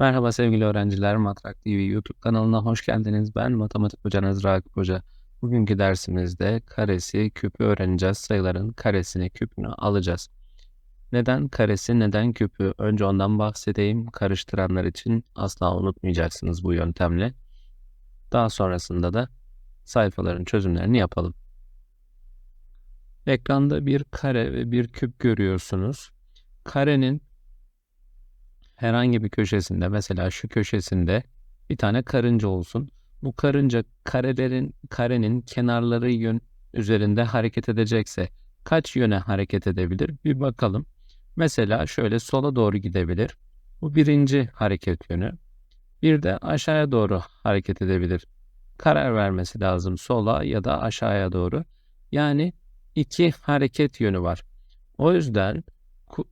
Merhaba sevgili öğrenciler, Matrak TV YouTube kanalına hoş geldiniz. Ben matematik hocanız Ragıp Hoca. Bugünkü dersimizde karesi, küpü öğreneceğiz. Sayıların karesini, küpünü alacağız. Neden karesi, neden küpü? Önce ondan bahsedeyim. Karıştıranlar için asla unutmayacaksınız bu yöntemle. Daha sonrasında da sayfaların çözümlerini yapalım. Ekranda bir kare ve bir küp görüyorsunuz. Karenin herhangi bir köşesinde mesela şu köşesinde bir tane karınca olsun. Bu karınca karelerin karenin kenarları yön üzerinde hareket edecekse kaç yöne hareket edebilir? Bir bakalım. Mesela şöyle sola doğru gidebilir. Bu birinci hareket yönü. Bir de aşağıya doğru hareket edebilir. Karar vermesi lazım sola ya da aşağıya doğru. Yani iki hareket yönü var. O yüzden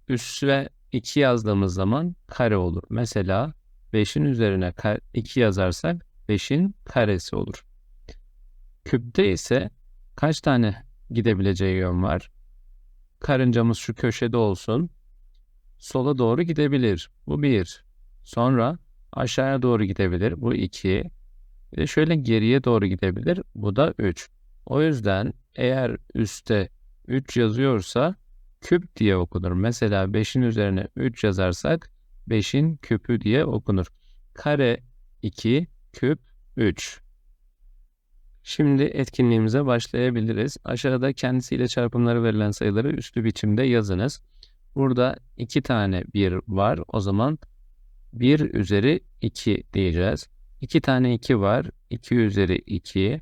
üst ve 2 yazdığımız zaman kare olur. Mesela 5'in üzerine 2 yazarsak 5'in karesi olur. Küpte ise kaç tane gidebileceği yön var? Karıncamız şu köşede olsun. Sola doğru gidebilir. Bu 1. Sonra aşağıya doğru gidebilir. Bu 2. Ve şöyle geriye doğru gidebilir. Bu da 3. O yüzden eğer üstte 3 yazıyorsa küp diye okunur. Mesela 5'in üzerine 3 yazarsak 5'in küpü diye okunur. Kare 2, küp 3. Şimdi etkinliğimize başlayabiliriz. Aşağıda kendisiyle çarpımları verilen sayıları üslü biçimde yazınız. Burada 2 tane 1 var. O zaman 1 üzeri 2 diyeceğiz. 2 tane 2 var. 2 üzeri 2.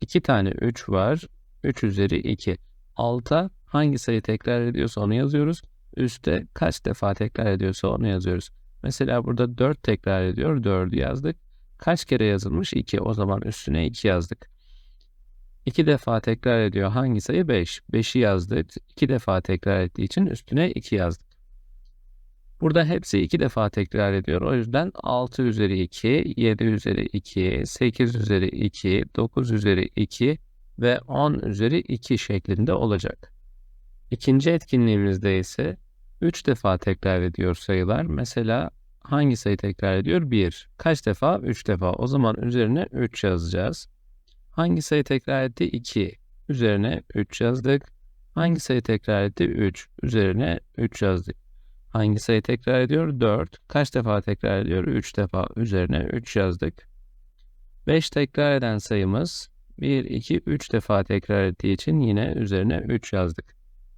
2 tane 3 var. 3 üzeri 2. Alta hangi sayı tekrar ediyorsa onu yazıyoruz. Üste kaç defa tekrar ediyorsa onu yazıyoruz. Mesela burada 4 tekrar ediyor. 4'ü yazdık. Kaç kere yazılmış? 2. O zaman üstüne 2 yazdık. 2 defa tekrar ediyor. Hangi sayı? 5. 5'i yazdık. 2 defa tekrar ettiği için üstüne 2 yazdık. Burada hepsi 2 defa tekrar ediyor. O yüzden 6 üzeri 2, 7 üzeri 2, 8 üzeri 2, 9 üzeri 2 ve 10 üzeri 2 şeklinde olacak. İkinci etkinliğimizde ise 3 defa tekrar ediyor sayılar. Mesela hangi sayı tekrar ediyor? 1. Kaç defa? 3 defa. O zaman üzerine 3 yazacağız. Hangi sayı tekrar etti? 2. Üzerine 3 yazdık. Hangi sayı tekrar etti? 3. Üzerine 3 yazdık. Hangi sayı tekrar ediyor? 4. Kaç defa tekrar ediyor? 3 defa. Üzerine 3 yazdık. 5 tekrar eden sayımız 1, 2, 3 defa tekrar ettiği için yine üzerine 3 yazdık.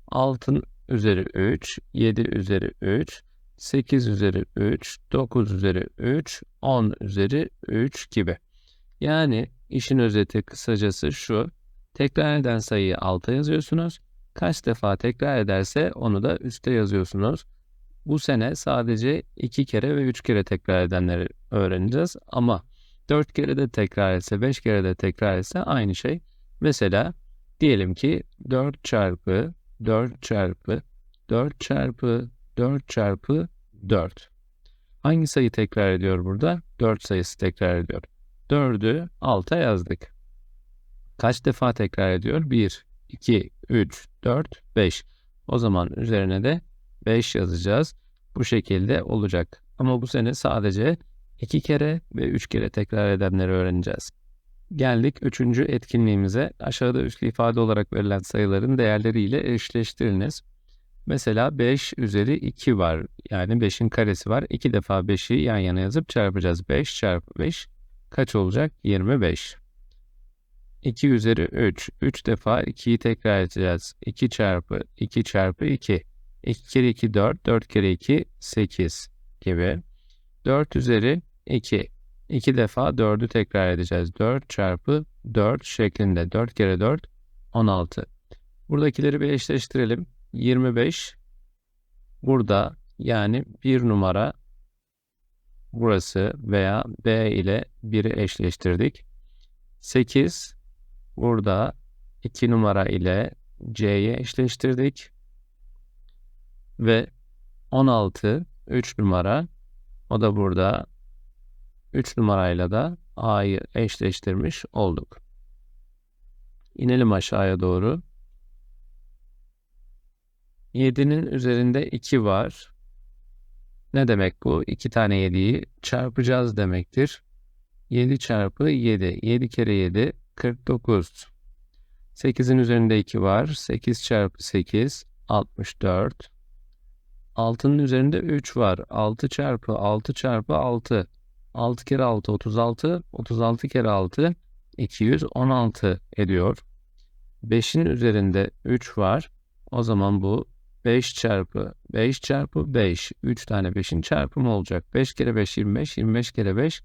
6 üzeri 3, 7 üzeri 3, 8 üzeri 3, 9 üzeri 3, 10 üzeri 3 gibi. Yani işin özeti kısacası şu. Tekrar eden sayıyı alta yazıyorsunuz. Kaç defa tekrar ederse onu da üste yazıyorsunuz. Bu sene sadece 2 kere ve 3 kere tekrar edenleri öğreneceğiz. Ama 4 kere de tekrar etse, 5 kere de tekrar etse aynı şey. Mesela diyelim ki 4 çarpı 4 çarpı 4 çarpı 4 çarpı 4. Hangi sayı tekrar ediyor burada? 4 sayısı tekrar ediyor. 4'ü alta yazdık. Kaç defa tekrar ediyor? 1, 2, 3, 4, 5. O zaman üzerine de 5 yazacağız. Bu şekilde olacak. Ama bu sene sadece 2 kere ve 3 kere tekrar edenleri öğreneceğiz. Geldik üçüncü etkinliğimize. Aşağıda üslü ifade olarak verilen sayıların değerleriyle eşleştiriniz. Mesela 5 üzeri 2 var. Yani 5'in karesi var. 2 defa 5'i yan yana yazıp çarpacağız. 5 çarpı 5 kaç olacak? 25. 2 üzeri 3. 3 defa 2'yi tekrar edeceğiz. 2 çarpı 2 çarpı 2. 2 kere 2 4. 4 kere 2 8 gibi. 4 üzeri 2. 2 defa 4'ü tekrar edeceğiz. 4 çarpı 4 şeklinde. 4 kere 4 16. Buradakileri bir eşleştirelim. 25 burada yani bir numara burası veya B ile 1'i eşleştirdik. 8 burada 2 numara ile C'yi eşleştirdik. Ve 16 3 numara o da burada 3 numarayla da A'yı eşleştirmiş olduk. İnelim aşağıya doğru. 7'nin üzerinde 2 var. Ne demek bu? 2 tane 7'yi çarpacağız demektir. 7 çarpı 7. 7 kere 7 49. 8'in üzerinde 2 var. 8 çarpı 8 64. 6'nın üzerinde 3 var. 6 çarpı 6 çarpı 6. 6 kere 6 36. 36 kere 6 216 ediyor. 5'in üzerinde 3 var. O zaman bu 5 çarpı 5 çarpı 5. 3 tane 5'in çarpımı olacak. 5 kere 5 25. 25 kere 5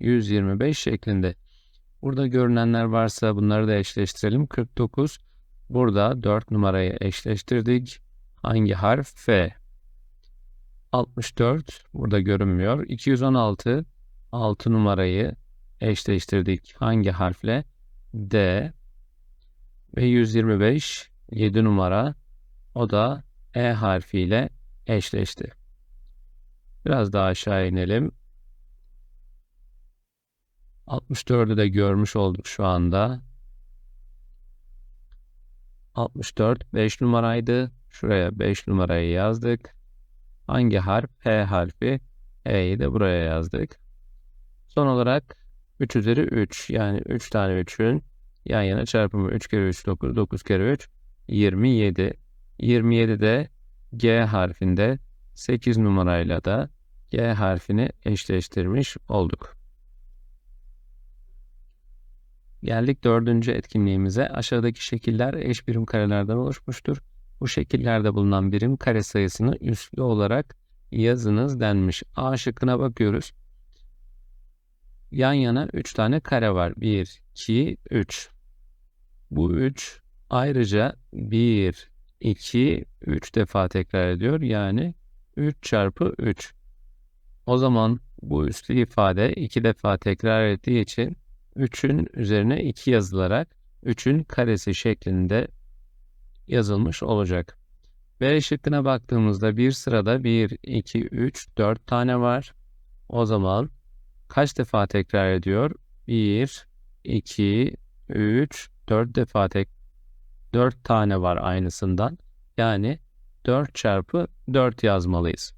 125 şeklinde. Burada görünenler varsa bunları da eşleştirelim. 49. Burada 4 numarayı eşleştirdik. Hangi harf? F. 64 burada görünmüyor. 216 6 numarayı eşleştirdik. Hangi harfle? D. Ve 125 7 numara o da E harfiyle eşleşti. Biraz daha aşağı inelim. 64'ü de görmüş olduk şu anda. 64 5 numaraydı. Şuraya 5 numarayı yazdık. Hangi harf? H harfi. E'yi de buraya yazdık. Son olarak 3 üzeri 3 yani 3 tane 3'ün yan yana çarpımı 3 kere 3 9 9 kere 3 27. 27 de G harfinde 8 numarayla da G harfini eşleştirmiş olduk. Geldik dördüncü etkinliğimize. Aşağıdaki şekiller eş birim karelerden oluşmuştur. Bu şekillerde bulunan birim kare sayısını üslü olarak yazınız denmiş. A şıkkına bakıyoruz. Yan yana 3 tane kare var. 1, 2, 3. Bu 3 ayrıca 1, 2, 3 defa tekrar ediyor. Yani 3 çarpı 3. O zaman bu üslü ifade 2 defa tekrar ettiği için 3'ün üzerine 2 yazılarak 3'ün karesi şeklinde yazılmış olacak. B şıkkına baktığımızda bir sırada 1, 2, 3, 4 tane var. O zaman kaç defa tekrar ediyor? 1, 2, 3, 4 defa tek 4 tane var aynısından. Yani 4 çarpı 4 yazmalıyız.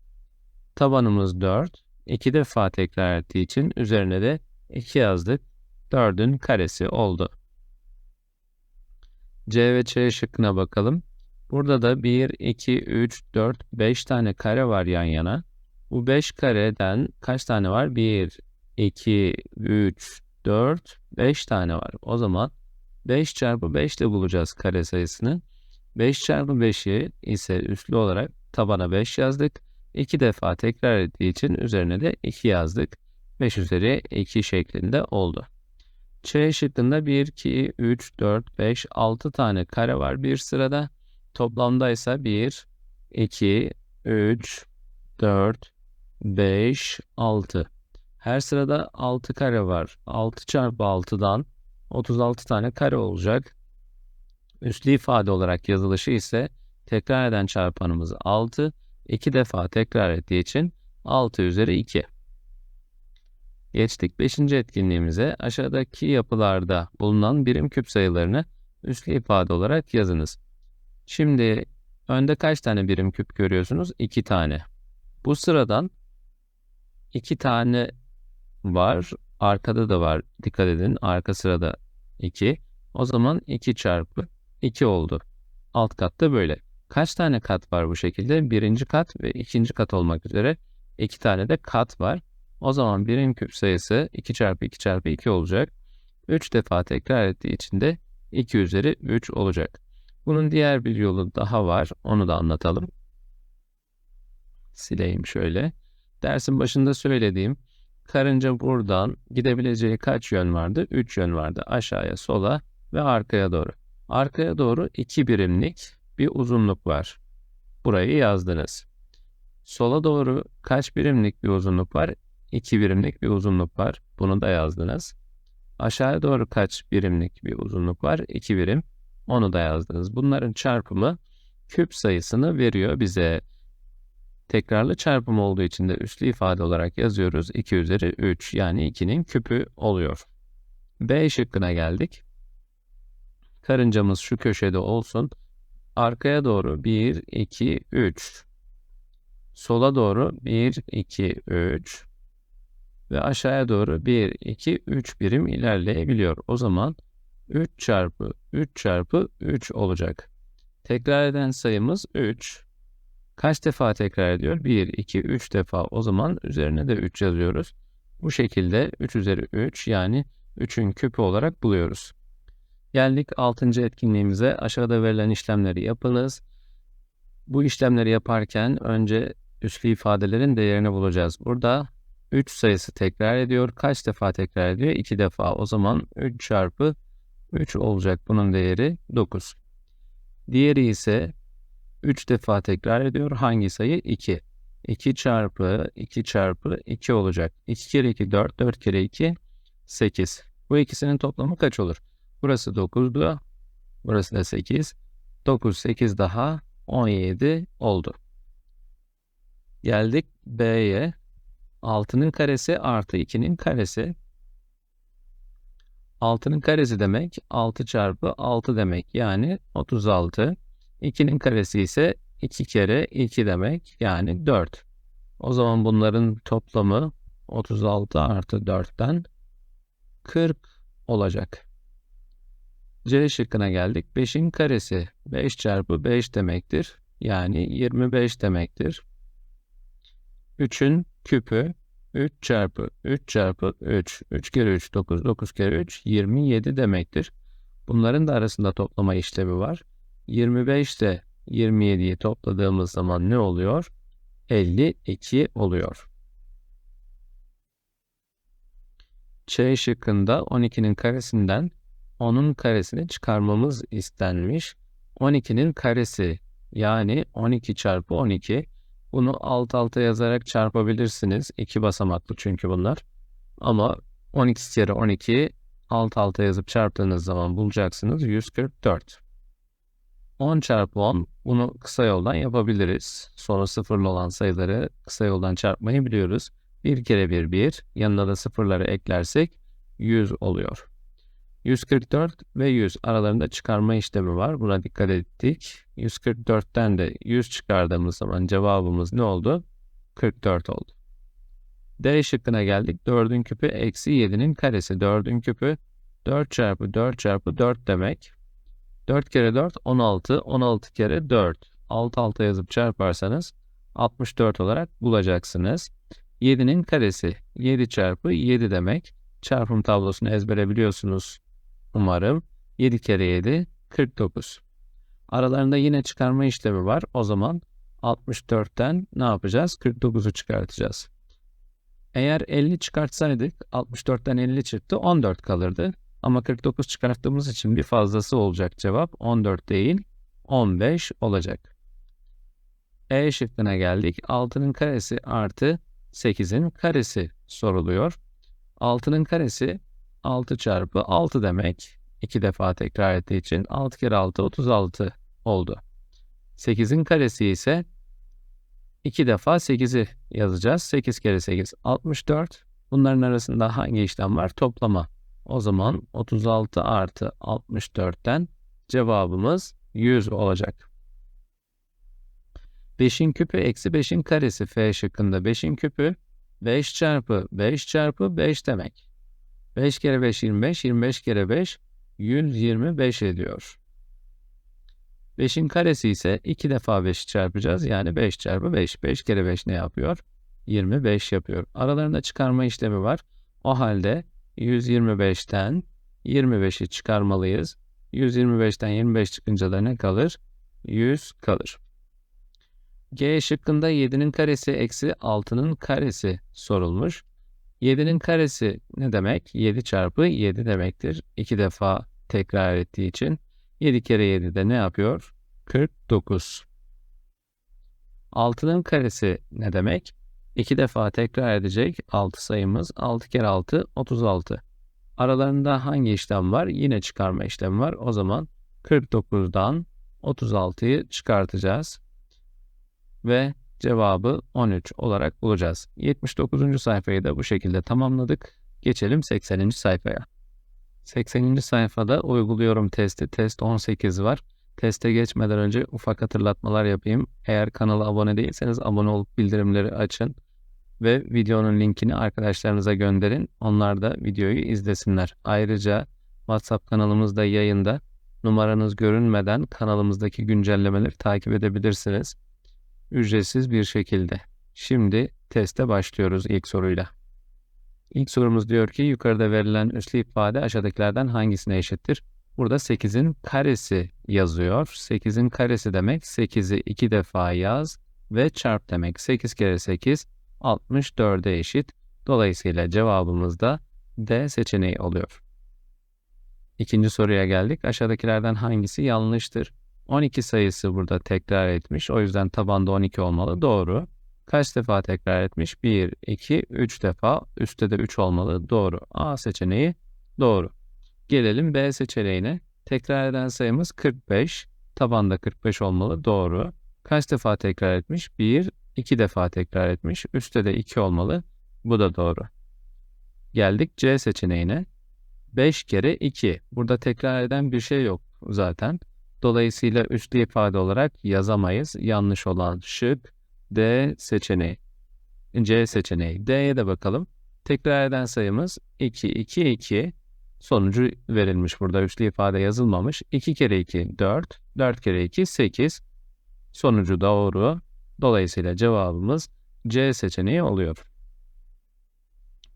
Tabanımız 4. 2 defa tekrar ettiği için üzerine de 2 yazdık. 4'ün karesi oldu. C ve Ç şıkkına bakalım. Burada da 1, 2, 3, 4, 5 tane kare var yan yana. Bu 5 kareden kaç tane var? 1, 2, 3, 4, 5 tane var. O zaman 5 çarpı 5 de bulacağız kare sayısını. 5 çarpı 5'i ise üslü olarak tabana 5 yazdık. 2 defa tekrar ettiği için üzerine de 2 yazdık. 5 üzeri 2 şeklinde oldu. Ç şıkkında 1, 2, 3, 4, 5, 6 tane kare var bir sırada. Toplamda ise 1, 2, 3, 4, 5, 6. Her sırada 6 kare var. 6 çarpı 6'dan 36 tane kare olacak. Üslü ifade olarak yazılışı ise tekrar eden çarpanımız 6. 2 defa tekrar ettiği için 6 üzeri 2. Geçtik 5. etkinliğimize. Aşağıdaki yapılarda bulunan birim küp sayılarını üslü ifade olarak yazınız. Şimdi önde kaç tane birim küp görüyorsunuz? 2 tane. Bu sıradan 2 tane var. Arkada da var. Dikkat edin. Arka sırada 2. O zaman 2 çarpı 2 oldu. Alt katta böyle. Kaç tane kat var bu şekilde? Birinci kat ve ikinci kat olmak üzere iki tane de kat var. O zaman birim küp sayısı 2 çarpı 2 çarpı 2 olacak. 3 defa tekrar ettiği için de 2 üzeri 3 olacak. Bunun diğer bir yolu daha var. Onu da anlatalım. Sileyim şöyle. Dersin başında söylediğim karınca buradan gidebileceği kaç yön vardı? 3 yön vardı. Aşağıya, sola ve arkaya doğru. Arkaya doğru 2 birimlik bir uzunluk var. Burayı yazdınız. Sola doğru kaç birimlik bir uzunluk var? 2 birimlik bir uzunluk var. Bunu da yazdınız. Aşağıya doğru kaç birimlik bir uzunluk var? 2 birim. Onu da yazdınız. Bunların çarpımı küp sayısını veriyor bize. Tekrarlı çarpım olduğu için de üslü ifade olarak yazıyoruz. 2 üzeri 3 yani 2'nin küpü oluyor. B şıkkına geldik. Karıncamız şu köşede olsun. Arkaya doğru 1, 2, 3. sola doğru 1, 2, 3 ve aşağıya doğru 1, 2, 3 birim ilerleyebiliyor. O zaman 3 çarpı 3 çarpı 3 olacak. Tekrar eden sayımız 3. Kaç defa tekrar ediyor? 1, 2, 3 defa. O zaman üzerine de 3 yazıyoruz. Bu şekilde 3 üzeri 3 yani 3'ün küpü olarak buluyoruz. Geldik 6. etkinliğimize. Aşağıda verilen işlemleri yapınız. Bu işlemleri yaparken önce üslü ifadelerin değerini bulacağız. Burada 3 sayısı tekrar ediyor. Kaç defa tekrar ediyor? 2 defa. O zaman 3 çarpı 3 olacak. Bunun değeri 9. Diğeri ise 3 defa tekrar ediyor. Hangi sayı? 2. 2 çarpı 2 çarpı 2 olacak. 2 kere 2 4, 4 kere 2 8. Bu ikisinin toplamı kaç olur? Burası 9'du. Burası da 8. 9, 8 daha 17 oldu. Geldik B'ye. 6'nın karesi artı 2'nin karesi. 6'nın karesi demek 6 çarpı 6 demek yani 36. 2'nin karesi ise 2 kere 2 demek yani 4. O zaman bunların toplamı 36 artı 4'ten 40 olacak. C şıkkına geldik. 5'in karesi 5 çarpı 5 demektir. Yani 25 demektir. 3'ün küpü 3 çarpı 3 çarpı 3. 3 kere 3 9. 9 kere 3 27 demektir. Bunların da arasında toplama işlemi var. 25 ile 27'yi topladığımız zaman ne oluyor? 52 oluyor. Ç şıkkında 12'nin karesinden 10'un karesini çıkarmamız istenmiş. 12'nin karesi yani 12 çarpı 12 bunu alt alta yazarak çarpabilirsiniz. İki basamaklı çünkü bunlar. Ama 12 kere 12 alt alta yazıp çarptığınız zaman bulacaksınız 144. 10 çarpı 10 bunu kısa yoldan yapabiliriz. Sonra sıfırlı olan sayıları kısa yoldan çarpmayı biliyoruz. 1 kere 1 1 yanına da sıfırları eklersek 100 oluyor. 144 ve 100 aralarında çıkarma işlemi var. Buna dikkat ettik. 144'ten de 100 çıkardığımız zaman cevabımız ne oldu? 44 oldu. D şıkkına geldik. 4'ün küpü eksi 7'nin karesi. 4'ün küpü 4 çarpı 4 çarpı 4 demek. 4 kere 4 16. 16 kere 4. Alt alta yazıp çarparsanız 64 olarak bulacaksınız. 7'nin karesi 7 çarpı 7 demek. Çarpım tablosunu ezbere biliyorsunuz umarım. 7 kere 7 49. Aralarında yine çıkarma işlemi var. O zaman 64'ten ne yapacağız? 49'u çıkartacağız. Eğer 50 çıkartsaydık 64'ten 50 çıktı 14 kalırdı. Ama 49 çıkarttığımız için bir fazlası olacak cevap 14 değil 15 olacak. E şıkkına geldik. 6'nın karesi artı 8'in karesi soruluyor. 6'nın karesi 6 çarpı 6 demek. 2 defa tekrar ettiği için 6 kere 6 36 oldu. 8'in karesi ise 2 defa 8'i yazacağız. 8 kere 8 64. Bunların arasında hangi işlem var? Toplama. O zaman 36 artı 64'ten cevabımız 100 olacak. 5'in küpü eksi 5'in karesi F şıkkında 5'in küpü 5 çarpı 5 çarpı 5 demek. 5 kere 5 25, 25 kere 5 125 ediyor. 5'in karesi ise 2 defa 5'i çarpacağız. Yani 5 çarpı 5. 5 kere 5 ne yapıyor? 25 yapıyor. Aralarında çıkarma işlemi var. O halde 125'ten 25'i çıkarmalıyız. 125'ten 25 çıkınca da ne kalır? 100 kalır. G şıkkında 7'nin karesi eksi 6'nın karesi sorulmuş. 7'nin karesi ne demek? 7 çarpı 7 demektir. 2 defa tekrar ettiği için 7 kere 7 de ne yapıyor? 49. 6'nın karesi ne demek? 2 defa tekrar edecek 6 sayımız. 6 kere 6 36. Aralarında hangi işlem var? Yine çıkarma işlemi var. O zaman 49'dan 36'yı çıkartacağız. Ve cevabı 13 olarak bulacağız. 79. sayfayı da bu şekilde tamamladık. Geçelim 80. sayfaya. 80. sayfada uyguluyorum testi. Test 18 var. Teste geçmeden önce ufak hatırlatmalar yapayım. Eğer kanala abone değilseniz abone olup bildirimleri açın ve videonun linkini arkadaşlarınıza gönderin. Onlar da videoyu izlesinler. Ayrıca WhatsApp kanalımızda yayında numaranız görünmeden kanalımızdaki güncellemeleri takip edebilirsiniz. Ücretsiz bir şekilde. Şimdi teste başlıyoruz ilk soruyla. İlk sorumuz diyor ki yukarıda verilen üslü ifade aşağıdakilerden hangisine eşittir? Burada 8'in karesi yazıyor. 8'in karesi demek 8'i 2 defa yaz ve çarp demek. 8 kere 8 64'e eşit. Dolayısıyla cevabımız da D seçeneği oluyor. İkinci soruya geldik. Aşağıdakilerden hangisi yanlıştır? 12 sayısı burada tekrar etmiş. O yüzden tabanda 12 olmalı. Doğru. Kaç defa tekrar etmiş? 1, 2, 3 defa. Üstte de 3 olmalı. Doğru. A seçeneği doğru. Gelelim B seçeneğine. Tekrar eden sayımız 45. Tabanda 45 olmalı. Doğru. Kaç defa tekrar etmiş? 1, 2 defa tekrar etmiş. Üstte de 2 olmalı. Bu da doğru. Geldik C seçeneğine. 5 kere 2. Burada tekrar eden bir şey yok zaten. Dolayısıyla üslü ifade olarak yazamayız. Yanlış olan şık D seçeneği. C seçeneği. D'ye de bakalım. Tekrar eden sayımız 2, 2, 2. Sonucu verilmiş burada. Üslü ifade yazılmamış. 2 kere 2, 4. 4 kere 2, 8. Sonucu doğru. Dolayısıyla cevabımız C seçeneği oluyor.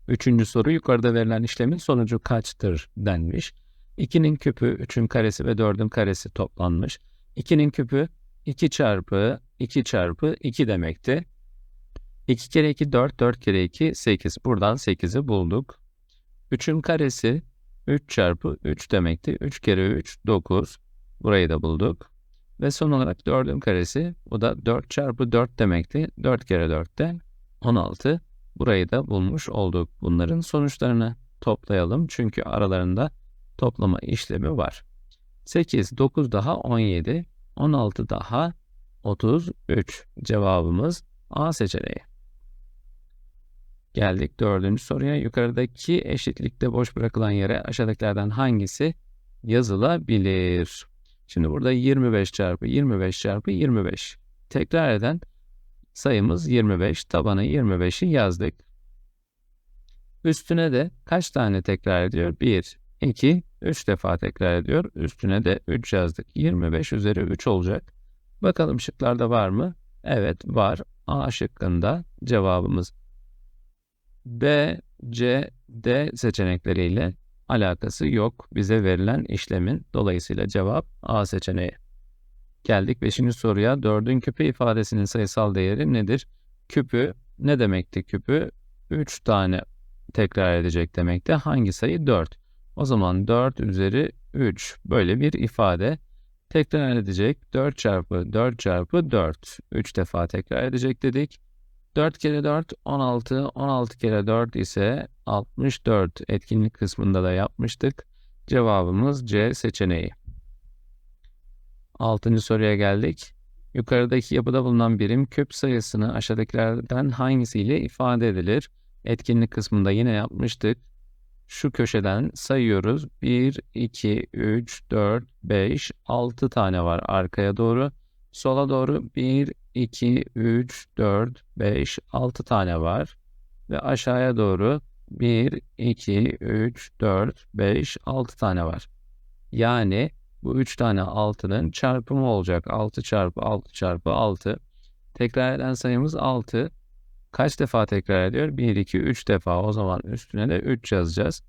Üçüncü soru yukarıda verilen işlemin sonucu kaçtır denmiş. 2'nin küpü 3'ün karesi ve 4'ün karesi toplanmış. 2'nin küpü 2 çarpı 2 çarpı 2 demekti. 2 kere 2 4, 4 kere 2 8. Buradan 8'i bulduk. 3'ün karesi 3 çarpı 3 demekti. 3 kere 3 9. Burayı da bulduk. Ve son olarak 4'ün karesi bu da 4 çarpı 4 demekti. 4 kere 4 de 16. Burayı da bulmuş olduk. Bunların sonuçlarını toplayalım. Çünkü aralarında toplama işlemi var. 8, 9 daha 17, 16 daha 33. Cevabımız A seçeneği. Geldik dördüncü soruya. Yukarıdaki eşitlikte boş bırakılan yere aşağıdakilerden hangisi yazılabilir? Şimdi burada 25 çarpı 25 çarpı 25. Tekrar eden sayımız 25. Tabana 25'i yazdık. Üstüne de kaç tane tekrar ediyor? 1, 2, 3 defa tekrar ediyor. Üstüne de 3 yazdık. 25 üzeri 3 olacak. Bakalım şıklarda var mı? Evet var. A şıkkında cevabımız B, C, D seçenekleriyle alakası yok bize verilen işlemin. Dolayısıyla cevap A seçeneği. Geldik 5. soruya. 4'ün küpü ifadesinin sayısal değeri nedir? Küpü ne demekti küpü? 3 tane tekrar edecek demekti. Hangi sayı? 4. O zaman 4 üzeri 3 böyle bir ifade tekrar edecek. 4 çarpı 4 çarpı 4. 3 defa tekrar edecek dedik. 4 kere 4 16. 16 kere 4 ise 64. Etkinlik kısmında da yapmıştık. Cevabımız C seçeneği. Altıncı soruya geldik. Yukarıdaki yapıda bulunan birim küp sayısını aşağıdakilerden hangisiyle ifade edilir? Etkinlik kısmında yine yapmıştık. Şu köşeden sayıyoruz. 1, 2, 3, 4, 5, 6 tane var arkaya doğru. Sola doğru 1, 2, 3, 4, 5, 6 tane var. Ve aşağıya doğru 1, 2, 3, 4, 5, 6 tane var. Yani bu 3 tane 6'nın çarpımı olacak. 6 çarpı 6 çarpı 6. Tekrar eden sayımız 6. Kaç defa tekrar ediyor? 1, 2, 3 defa. O zaman üstüne de 3 yazacağız.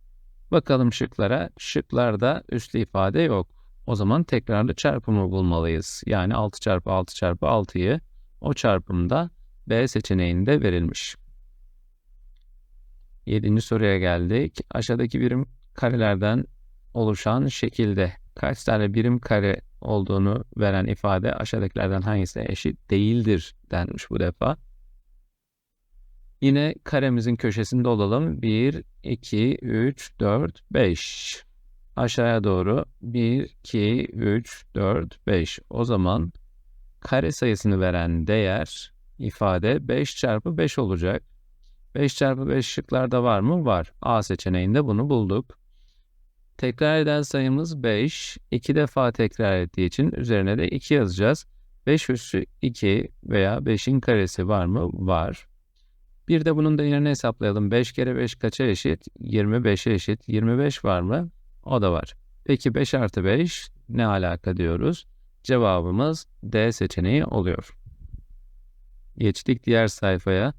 Bakalım şıklara. Şıklarda üslü ifade yok. O zaman tekrarlı çarpımı bulmalıyız. Yani 6 çarpı 6 çarpı 6'yı o çarpımda B seçeneğinde verilmiş. 7. soruya geldik. Aşağıdaki birim karelerden oluşan şekilde kaç tane birim kare olduğunu veren ifade aşağıdakilerden hangisine eşit değildir denmiş bu defa. Yine karemizin köşesinde olalım. 1, 2, 3, 4, 5. Aşağıya doğru 1, 2, 3, 4, 5. O zaman kare sayısını veren değer ifade 5 çarpı 5 olacak. 5 çarpı 5 şıklarda var mı? Var. A seçeneğinde bunu bulduk. Tekrar eden sayımız 5. 2 defa tekrar ettiği için üzerine de 2 yazacağız. 5 üssü 2 veya 5'in karesi var mı? Var. Bir de bunun değerini hesaplayalım. 5 kere 5 kaça eşit? 25'e eşit. 25 var mı? O da var. Peki 5 artı 5 ne alaka diyoruz? Cevabımız D seçeneği oluyor. Geçtik diğer sayfaya.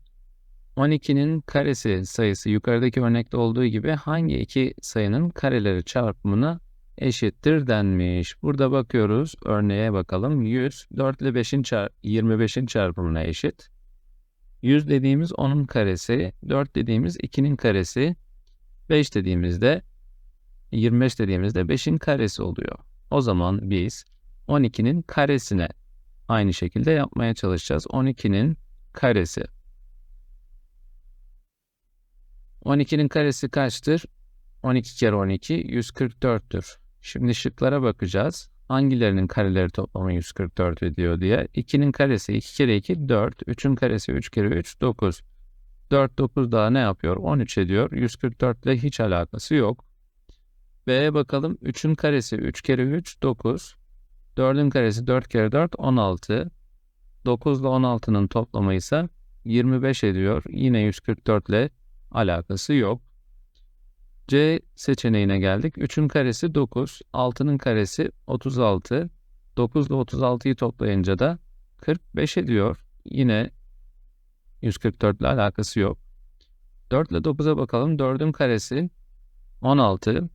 12'nin karesi sayısı yukarıdaki örnekte olduğu gibi hangi iki sayının kareleri çarpımına eşittir denmiş. Burada bakıyoruz. Örneğe bakalım. 100 4 ile 5'in çar 25'in çarpımına eşit. 100 dediğimiz 10'un karesi, 4 dediğimiz 2'nin karesi, 5 dediğimizde 25 dediğimizde 5'in karesi oluyor. O zaman biz 12'nin karesine aynı şekilde yapmaya çalışacağız. 12'nin karesi. 12'nin karesi kaçtır? 12 kere 12 144'tür. Şimdi şıklara bakacağız. Hangilerinin kareleri toplamı 144 ediyor diye. 2'nin karesi 2 kere 2 4. 3'ün karesi 3 kere 3 9. 4 9 daha ne yapıyor? 13 ediyor. 144 ile hiç alakası yok. B'ye bakalım. 3'ün karesi 3 kere 3 9. 4'ün karesi 4 kere 4 16. 9 ile 16'nın toplamı ise 25 ediyor. Yine 144 ile alakası yok. C seçeneğine geldik. 3'ün karesi 9, 6'nın karesi 36. 9 ile 36'yı toplayınca da 45 ediyor. Yine 144 ile alakası yok. 4 ile 9'a bakalım. 4'ün karesi 16.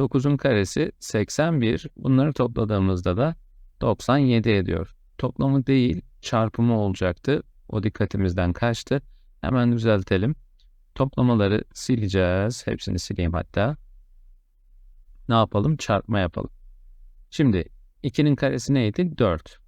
9'un karesi 81. Bunları topladığımızda da 97 ediyor. Toplamı değil, çarpımı olacaktı. O dikkatimizden kaçtı. Hemen düzeltelim. Toplamaları sileceğiz. Hepsini sileyim hatta. Ne yapalım? Çarpma yapalım. Şimdi 2'nin karesi neydi? 4.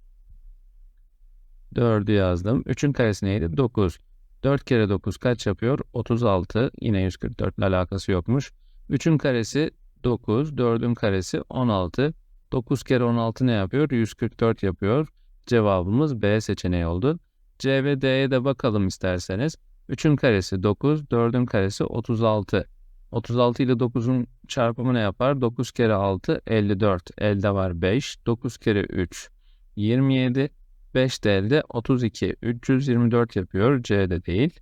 4'ü yazdım. 3'ün karesi neydi? 9. 4 kere 9 kaç yapıyor? 36. Yine 144 ile alakası yokmuş. 3'ün karesi 9. 4'ün karesi 16. 9 kere 16 ne yapıyor? 144 yapıyor. Cevabımız B seçeneği oldu. C ve D'ye de bakalım isterseniz. 3'ün karesi 9, 4'ün karesi 36. 36 ile 9'un çarpımı ne yapar? 9 kere 6 54. Elde var 5. 9 kere 3 27. 5 de elde 32. 324 yapıyor. C'de değil.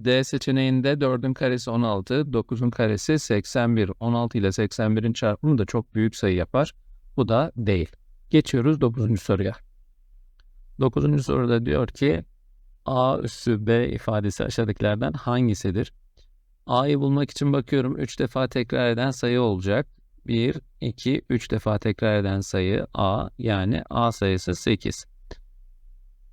D seçeneğinde 4'ün karesi 16, 9'un karesi 81. 16 ile 81'in çarpımı da çok büyük sayı yapar. Bu da değil. Geçiyoruz 9. soruya. 9. soruda diyor ki A üssü B ifadesi aşağıdakilerden hangisidir? A'yı bulmak için bakıyorum 3 defa tekrar eden sayı olacak. 1, 2, 3 defa tekrar eden sayı A yani A sayısı 8.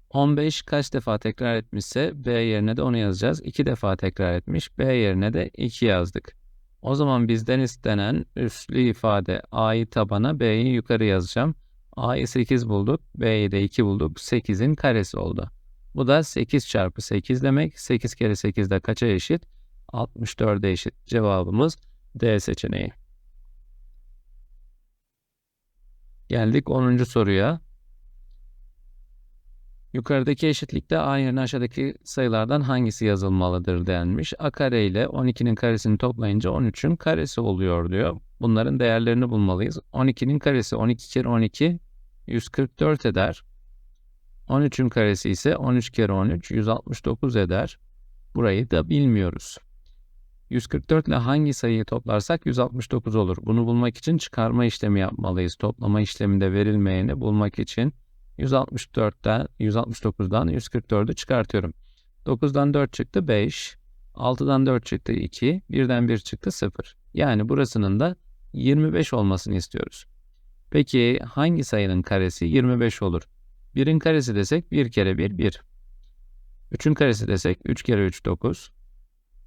15 kaç defa tekrar etmişse B yerine de onu yazacağız. 2 defa tekrar etmiş. B yerine de 2 yazdık. O zaman bizden istenen üslü ifade A'yı tabana B'yi yukarı yazacağım. A'yı 8 bulduk. B'yi de 2 bulduk. 8'in karesi oldu. Bu da 8 çarpı 8 demek. 8 kere 8 de kaça eşit? 64'e eşit. Cevabımız D seçeneği. Geldik 10. soruya. Yukarıdaki eşitlikte A yerine aşağıdaki sayılardan hangisi yazılmalıdır denmiş. A kare ile 12'nin karesini toplayınca 13'ün karesi oluyor diyor. Bunların değerlerini bulmalıyız. 12'nin karesi 12 kere 12 144 eder. 13'ün karesi ise 13 kere 13 169 eder. Burayı da bilmiyoruz. 144 ile hangi sayıyı toplarsak 169 olur. Bunu bulmak için çıkarma işlemi yapmalıyız. Toplama işleminde verilmeyeni bulmak için 164'ten 169'dan 144'ü çıkartıyorum. 9'dan 4 çıktı 5. 6'dan 4 çıktı 2. 1'den 1 çıktı 0. Yani burasının da 25 olmasını istiyoruz. Peki hangi sayının karesi 25 olur? 1'in karesi desek 1 kere 1 1. 3'ün karesi desek 3 kere 3 9.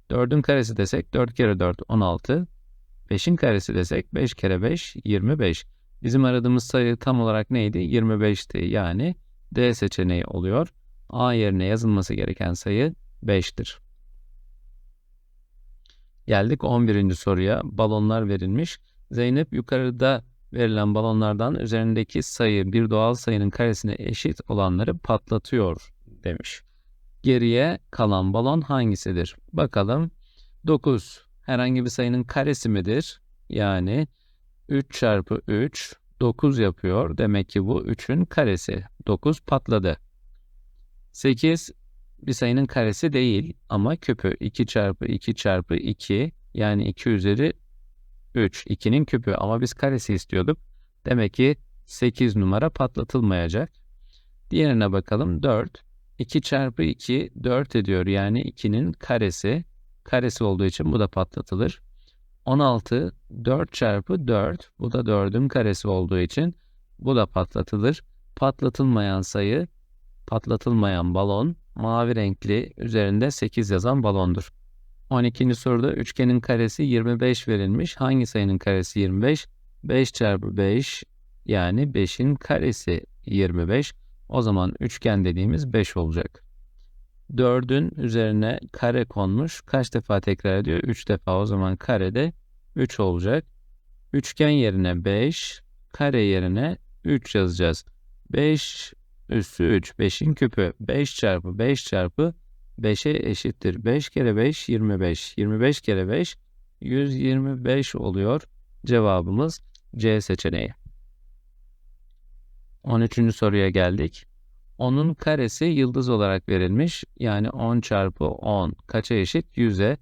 4'ün karesi desek 4 kere 4 16. 5'in karesi desek 5 kere 5 25. Bizim aradığımız sayı tam olarak neydi? 25'ti. Yani D seçeneği oluyor. A yerine yazılması gereken sayı 5'tir. Geldik 11. soruya. Balonlar verilmiş. Zeynep yukarıda verilen balonlardan üzerindeki sayı bir doğal sayının karesine eşit olanları patlatıyor demiş. Geriye kalan balon hangisidir? Bakalım. 9 herhangi bir sayının karesi midir? Yani 3 çarpı 3 9 yapıyor. Demek ki bu 3'ün karesi. 9 patladı. 8 bir sayının karesi değil ama küpü 2 çarpı 2 çarpı 2 yani 2 üzeri 3. 2'nin küpü ama biz karesi istiyorduk. Demek ki 8 numara patlatılmayacak. Diğerine bakalım 4. 2 çarpı 2 4 ediyor yani 2'nin karesi. Karesi olduğu için bu da patlatılır. 16 4 çarpı 4 bu da 4'ün karesi olduğu için bu da patlatılır. Patlatılmayan sayı patlatılmayan balon mavi renkli üzerinde 8 yazan balondur. 12. soruda üçgenin karesi 25 verilmiş. Hangi sayının karesi 25? 5 çarpı 5 yani 5'in karesi 25. O zaman üçgen dediğimiz 5 olacak. 4'ün üzerine kare konmuş. Kaç defa tekrar ediyor? 3 defa. O zaman karede 3 olacak. Üçgen yerine 5, kare yerine 3 yazacağız. 5 üssü 3. 5'in küpü 5 çarpı 5 çarpı 5'e eşittir. 5 kere 5 25. 25 kere 5 125 oluyor. Cevabımız C seçeneği. 13. soruya geldik. 10'un karesi yıldız olarak verilmiş. Yani 10 çarpı 10 kaça eşit? 100'e.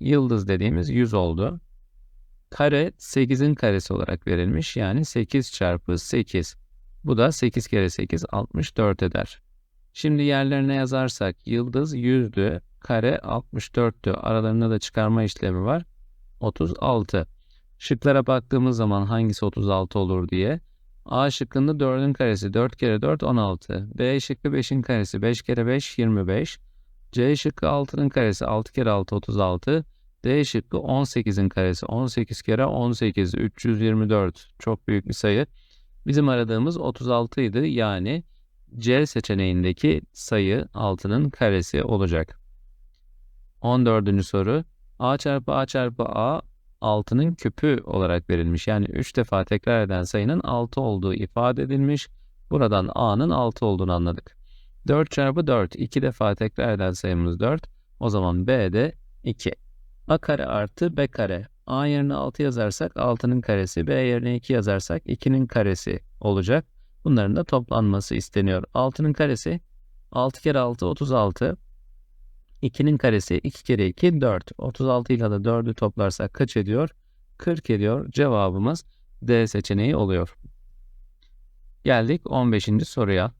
Yıldız dediğimiz 100 oldu. Kare 8'in karesi olarak verilmiş. Yani 8 çarpı 8. Bu da 8 kere 8 64 eder. Şimdi yerlerine yazarsak yıldız 100'dü, kare 64'tü. Aralarında da çıkarma işlemi var. 36. Şıklara baktığımız zaman hangisi 36 olur diye. A şıkkında 4'ün karesi 4 kere 4 16. B şıkkı 5'in karesi 5 kere 5 25. C şıkkı 6'nın karesi 6 kere 6 36. D şıkkı 18'in karesi 18 kere 18 324. Çok büyük bir sayı. Bizim aradığımız 36 idi. Yani C seçeneğindeki sayı 6'nın karesi olacak. 14. soru. A çarpı A çarpı A 6'nın küpü olarak verilmiş. Yani 3 defa tekrar eden sayının 6 olduğu ifade edilmiş. Buradan A'nın 6 olduğunu anladık. 4 çarpı 4. 2 defa tekrar eden sayımız 4. O zaman B de 2. A kare artı B kare. A yerine 6 yazarsak 6'nın karesi, B yerine 2 yazarsak 2'nin karesi olacak. Bunların da toplanması isteniyor. 6'nın karesi 6 kere 6 36. 2'nin karesi 2 kere 2 4. 36 ile de 4'ü toplarsak kaç ediyor? 40 ediyor. Cevabımız D seçeneği oluyor. Geldik 15. soruya.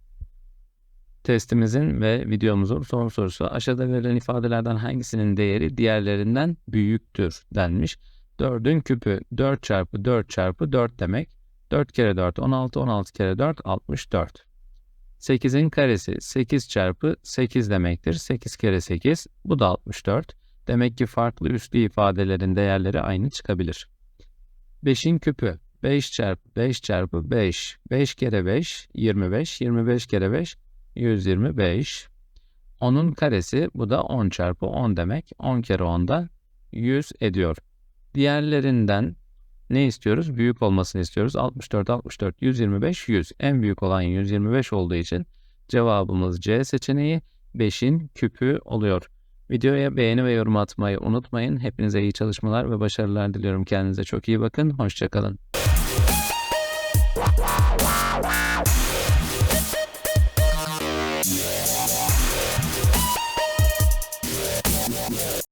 Testimizin ve videomuzun son sorusu aşağıda verilen ifadelerden hangisinin değeri diğerlerinden büyüktür denmiş. 4'ün küpü 4 çarpı 4 çarpı 4 demek. 4 kere 4 16, 16 kere 4 64. 8'in karesi 8 çarpı 8 demektir. 8 kere 8 bu da 64. Demek ki farklı üslü ifadelerin değerleri aynı çıkabilir. 5'in küpü 5 çarpı 5 çarpı 5. 5 kere 5 25. 25 kere 5 125. 10'un karesi bu da 10 çarpı 10 demek. 10 kere 10 da 100 ediyor. Diğerlerinden ne istiyoruz? Büyük olmasını istiyoruz. 64, 64, 125, 100. En büyük olan 125 olduğu için cevabımız C seçeneği 5'in küpü oluyor. Videoya beğeni ve yorum atmayı unutmayın. Hepinize iyi çalışmalar ve başarılar diliyorum. Kendinize çok iyi bakın. Hoşçakalın.